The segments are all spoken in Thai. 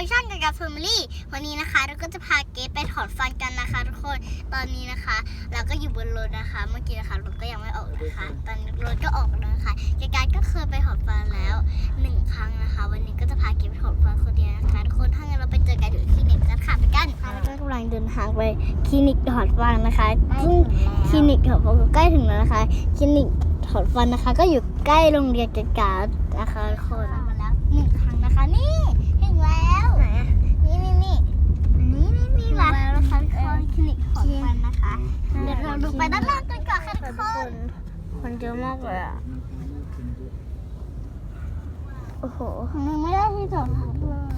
คนช่างกับกับแฟมิลี่วันนี้นะคะ เราก็จะพาเกสไปถอนฟันกันนะคะ ทุกคนตอนนี้นะคะ เราก็อยู่บนรถนะคะ เมื่อกี้นะคะรถก็ยังไม่ออกนะคะ ตอนนี้รถก็ออกแล้วนะคะเกสก็เคยไปถอนฟันแล้วหนึ่งครั้งนะคะ วันนี้ก็จะพาเกสไปถอนฟันคนเดียวนะคะทุกคนถ้างั้นเราไปเจอกันอยู่ที่คลินิกกันค่ะไปกันแล้วก็กำลังเดินทางไปคลินิกถอนฟันนะคะซึ่งคลินิกถอนฟันก็ใกล้ถึงแล้วนะคะคลินิกถอนฟันนะคะ ก็อยู่ใกล้โรงเรียนเกกานะคะทุกคนมาแล้วหนึ่งครั้งนะคะ นี่ถึงแล้วไหนนี่นี่นี่นี่นี่นี่มาแล้วนะคะทุกคนคลินิกถอนฟันนะคะ เดี๋ยวเราดูไปด้านล่างกันก่อนค่ะทุกคน คนเยอะมากเลยอะ โอ้โหยังไม่ได้ที่จอดรถเลย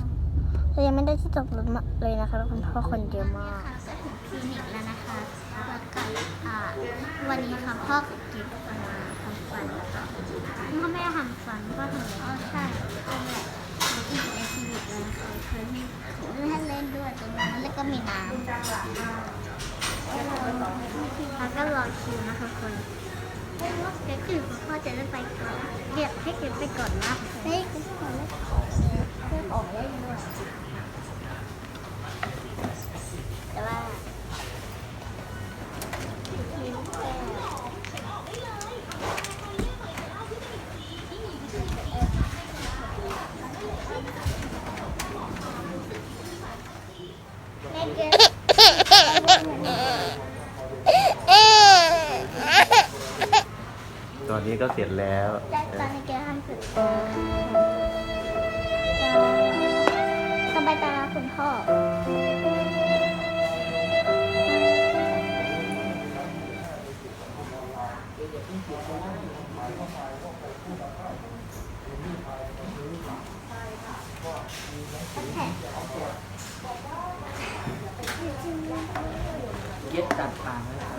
เรายังไม่ได้ที่จอดรถมาเลยนะคะทุกคนเพราะคนเยอะมากค่ะจะถึงคลินิกแล้วนะคะแล้วก็อ่าวันนี้ค่ะพ่อกับกิ๊บมาทำฟันแล้วก็พ่อแม่ทำฟันก็ทำแล้วใช่นั่นแหละอีกในคลินิกแล้วนะคะเคยมีของเล่นเล่นด้วยตรงนั้นแล้วก็มีน้ำแล้วก็ร อคิวนะคะคนเดี๋ยวคือพ่อจะได้ไปก่อนเดี๋ยวให้เก็บไปก่อนนะเฮ้ยคุณพ่อ ตอนนี้ก็เสร็จแล้วตอนนี้แกทำสุดสบายตาคุณพ่อเย็ดตัดปากไว้